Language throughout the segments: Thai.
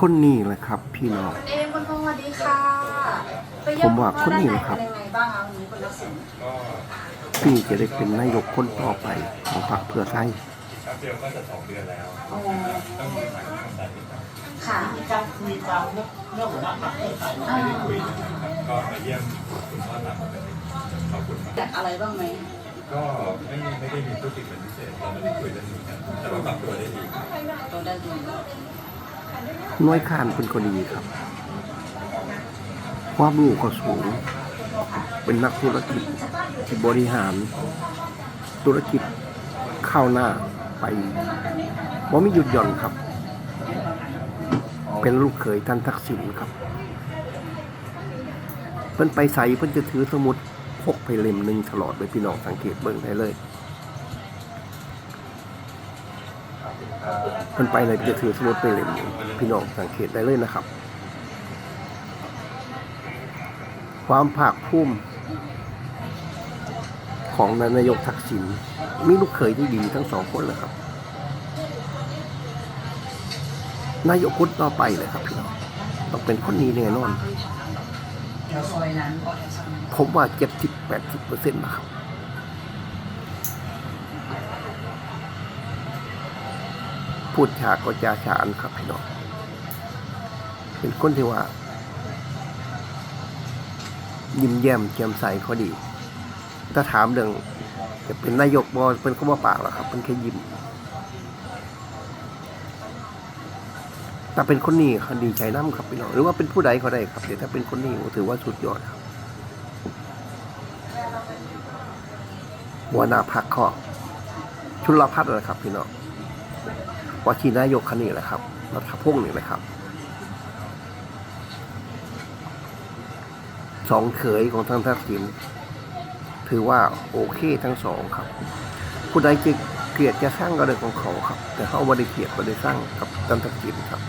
คนนี้แหละครับ พี่น้องเอมคุณพงศ์สวัสดีค่ะไปเยี่ยผมว่าคนนี้ณแหพ่อละครับ ด้านในเป็นยังไงบ้างคะวันนี้คุณทักษิณพี่จะได้เป็นนายกคนต่อไปของพรรคเพื่อไทยแป๊บเดียวก็จะสองเดือนแล้วอ๋อต้องมีหมายความตัดนิดหน่อยค่ะมีการคุยกันเรื่องเรื่องหัวหน้าพรรคเพื่อไทยอ่าไม่ได้คุยนะครับก็มาเยี่ยมคุณพ่อตามปกติขอบคุณมากอยากอะไรบ้างไหมก็ไม่ไม่ได้มีธุรกิจเป็นพิเศษเราไม่ได้คุยเรื่องนี้กันแต่ว่าปรับตัวได้ดีตัวได้ดีห น้อยข้านเป็นคนดีครับ ความรู้ก็สูง เป็นนักธุรกิจที่บริหาร ธุรกิจเข้าหน้าไปว่าไม่หยุดหย่อนครับ เป็นลูกเขยท่านทักษิณครับ เพิ่นไปใส่เพิ่นจะถือสมุดพกไปเล่มหนึ่งตลอดเลยพี่น้องสังเกตเบิ่งได้เลย เพิ่นไปเลยจะถือสมุดไปเล่มหนึ่งพี่น้องสังเกตได้เลยนะครับ ความภาคภูมิของนายกทักษิณมีลูกเขยที่ดีทั้งสองคนเลยครับ นายกคนต่อไปเลยครับพี่น้องต้องเป็นคนนี้แน่นอนซอยนั้นผมว่าเจ็ดสิบแปดสิบเปอร์เซ็นต์นะครับ พูดฉาก็จาฉานครับพี่น้องเป็นคนที่ว่า ยิ้มแย้มแจ่มใสเขาดี ถ้าถามเรื่องจะเป็นนายกบอเป็นเขาว่าปากหรอครับเป็นแค่ยิ้มแต่เป็นคนนี้เขาดีใจน้ำครับพี่น้องหรือว่าเป็นผู้ใดเขาได้ครับแต่ถ้าเป็นคนนี้ผมถือว่าสุดยอดครับหัวหน้าพักข้อชุลพัฒน์เลยครับพี่น้อง ว่าที่นายกคนนี้แหละครับรัฐพงศ์นี่แหละครับสองเขยของทางทักษิณถือว่าโอเคทั้งสองครับ ผู้ใดจะเกลียดจะสร้างก็เรื่องของเขาครับ แต่เขาไม่ได้เกลียดไม่ได้สร้างกับท่านทักษิณครับ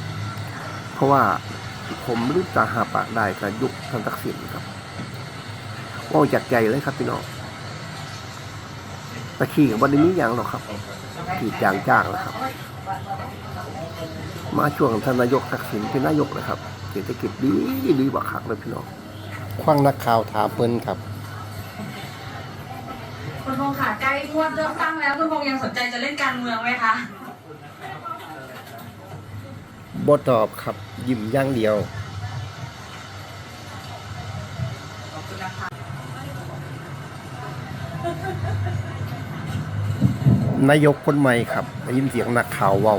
เพราะว่าผมรู้จักหาปากได้กับยุคท่านทักษิณครับว่าจากใจเลยครับพี่น้องตะขี้กับวันนี้อย่างหรอกครับขี่จางจ้างแล้วครับ มาช่วงท่านนายกทักษิณเป็นนายกนะครับเศรษฐกิจดีดีกว่าคักเลยพี่น้องคว้างนักข่าวถามเปิ้นครับ คุณพงศ์ค่ะใกล้งวดเลือกตั้งแล้วคุณพงศ์ยังสนใจจะเล่นการเมืองไหมคะบตอบครับยิ้มอย่างเดียว ขอบคุณนะคะ นายกคนใหม่ครับได้ยินเสียงนักข่าวเว้า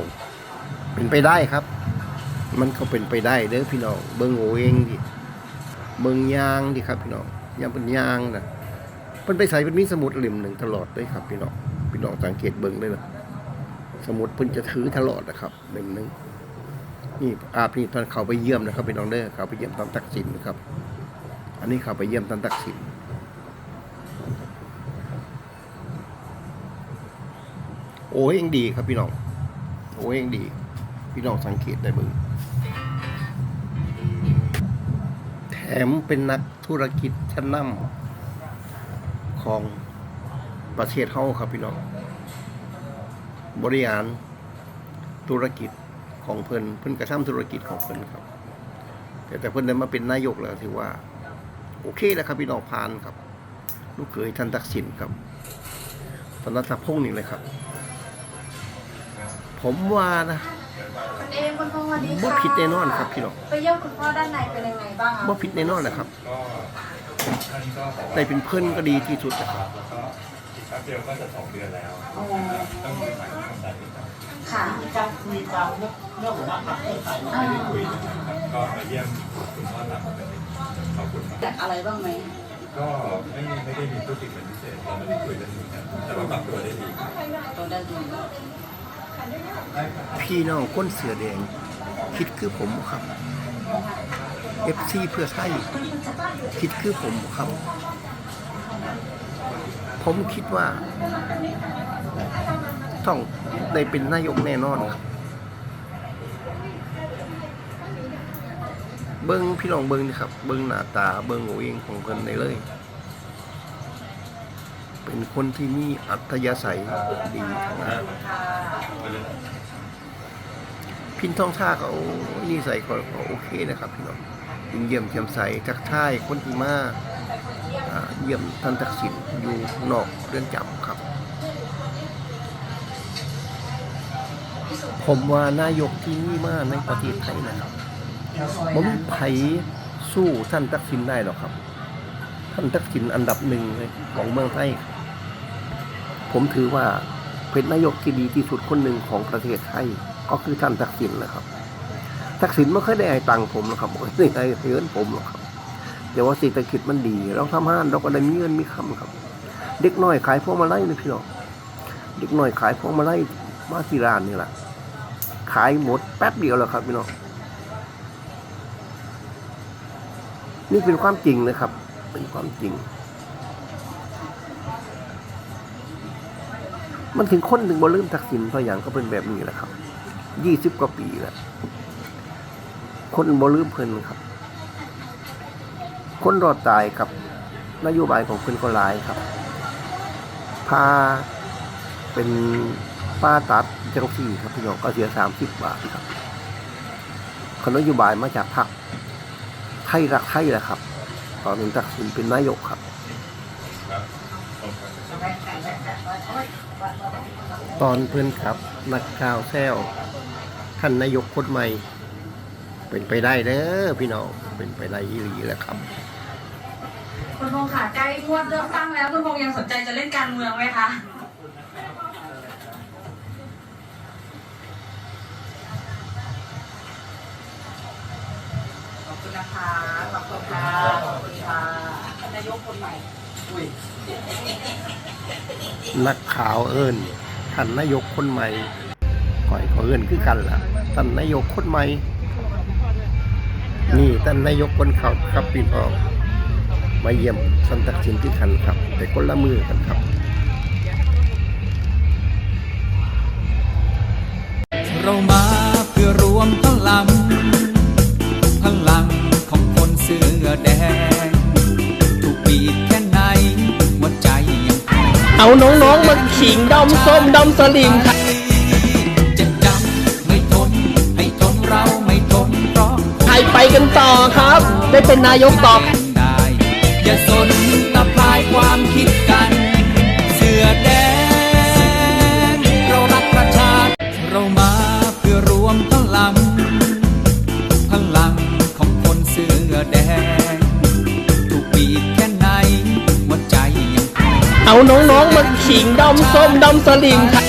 เป็นไปได้ครับ มันก็เป็นไปได้เด้อพี่น้องเบิ่งโอเองดิเบิ่งยางดิครับพี่น้องยางเป็นยางนะเพิ่นไปใส่เป็นมีสมุดเล่มหนึ่งตลอดเลยครับ พี่น้องพี่น้องสังเกตเบิ่งได้เลยสมุดเพิ่นจะถือตลอดนะครับเล่มหนึ่งนี่อาพี่ตอนเขาไปเยี่ยมนะครับพี่น้องเด้อเขาไปเยี่ยมตอนตักสินครับ อันนี้เขาไปเยี่ยมตอนตักสิน โอ้ยยังดีครับพี่น้อง โอ้ยยังดี พี่น้องสังเกตได้บึงแถมเป็นนักธุรกิจชั้นนำของประเทศเฮาครับพี่น้อง บริหารธุรกิจของเพิ่นเพิ่นกระทำธุรกิจของเพิ่นครับ แต่แต่เพิ่นได้มาเป็นนายกแล้วถือว่า โอเคแล้วครับพี่น้องผ่านครับ ลูกเขยท่านตักสินครับตอนนั้นทัพงษ์นี่เลยครับ ผมว่านะคุณเอมคุณพงศ์สวัสดีบ่ค่ะผิดแน่นอนครับพี่น้องไปเยี่ยมคุณพ่อด้านในเป็นยังไงบ้างคะบ่ผิดแน่นอนนะครับก็ท่านก็บอกได้เป็นเพื่อนก็ดีที่สุดนะครับแล้วก็อีกแป๊บเดียวก็จะสองเดือนแล้วอ๋อต้องมีหมายความตัดนิดหน่อยค่ะ มีการคุยกันเรื่องเรื่องหัวหน้าพรรคเพื่อไทยอ่าไม่ได้คุยนะครับก็มาเยี่ยมคุณพ่อตามปกติขอบคุณมากอยากอะไรบ้างไหมก็ไม่ไม่ได้มีธุรกิจเป็นพิเศษเราไม่ได้คุยเรื่องนี้กันแต่ว่าปรับตัวได้ดีตัวได้ดี พี่น้องก้นเสือแดง คิดคือผมครับ FC เพื่อไทยคิดคือผมครับ ผมคิดว่าต้องได้เป็นนายกแน่นอนครับ เบิ้งพี่น้องเบิ้งนี่ครับ เบิ้งหน้าตาเบิ้งโงเองของเพิ่นได้เลย เป็นคนที่มีอัธยาศัยดีทั้งนั้นพินทองท่าก็โอ้ยนี่ใส่ก็โอเคนะครับพี่น้องยินเยี่ยมเทียมใสทักทายคนที่มาอ่าเยี่ยมท่านทักษิณอยู่นอกเรือนจำครับ ผมว่านายกที่นี่มาในประเทศไทยนะครับผมไผสู้ท่านทักษิณได้หรอกครับ ท่านทักษิณอันดับหนึ่งเลยของเมืองไทย ผมถือว่าเป็นนายกที่ดีที่สุดคนหนึ่งของประเทศไทยก็คือท่านทักษิณนะครับทักษิณไม่เคยได้ให้ตังผมหรอกครับไม่เคยได้ให้เงินผมหรอกครับแต่ว่าเศรษฐกิจมันดี เราทำห้านเราก็ได้มีเงินมีคำครับ เด็กน้อยขายพวงมาลัยนะพี่น้องเด็กน้อยขายพวงมาลัยมาที่ร้านนี่แหละขายหมดแป๊บเดียวแล้วครับพี่น้องนี่เป็นความจริงนะครับ เป็นความจริง มันถึงคนถึงบ่ลืมทักษิณเพราะอย่างก็เป็นแบบนี้แหละครับยี่สิบกว่าปีแล้วคนบ่ลืมเพิ่นครับ คนรอดตายกับ นโยบายของเพิ่นก็หลายครับ พาเป็นป้าตัดจังสี่ครับพี่น้องก็เสียสามสิบบาทครับคนนโยบายมาจากพรรคไทยรักไทยแหละครับ ตอนนี้ทักษิณเป็นนายกครับครับผมครับ ตอนเพื่อนครับ นักข่าวแซวท่านนายกคนใหม่ เป็นไปได้เด้อพี่น้องเป็นไปได้ยี่หลีแหล้วครับคุณพงษ์ค่ะใกล้งวดเลือกตั้งแล้วคุณพงษ์ยังสนใจจะเล่นการเมืองไหมคะขอบคุณนะคะขอบคุณค่ะขอบคุณค่ะนายกคนใหม่อุ้ย นักข่าวเอิญท่านนายกคนใหม่ข่อยก็เอิญคือกันล่ะท่านนายกคนใหม่ นี่ท่านนายกคนเขาครับพี่น้องมาเยี่ยมสันตักสินที่ขันครับ แต่คนละมือกันครับเรามาเพื่อรวมพลัง เอาน้องๆมาขิงดอมส้มดอมสลิมค่ะเจ็บจำไม่ทนให้ทนเราไม่ทนเพราะใครไปกันต่อครับ ได้เป็นนายกต่อได้อย่าสน น้องๆมาขิงดอมส้มดอมสลิมค่ะ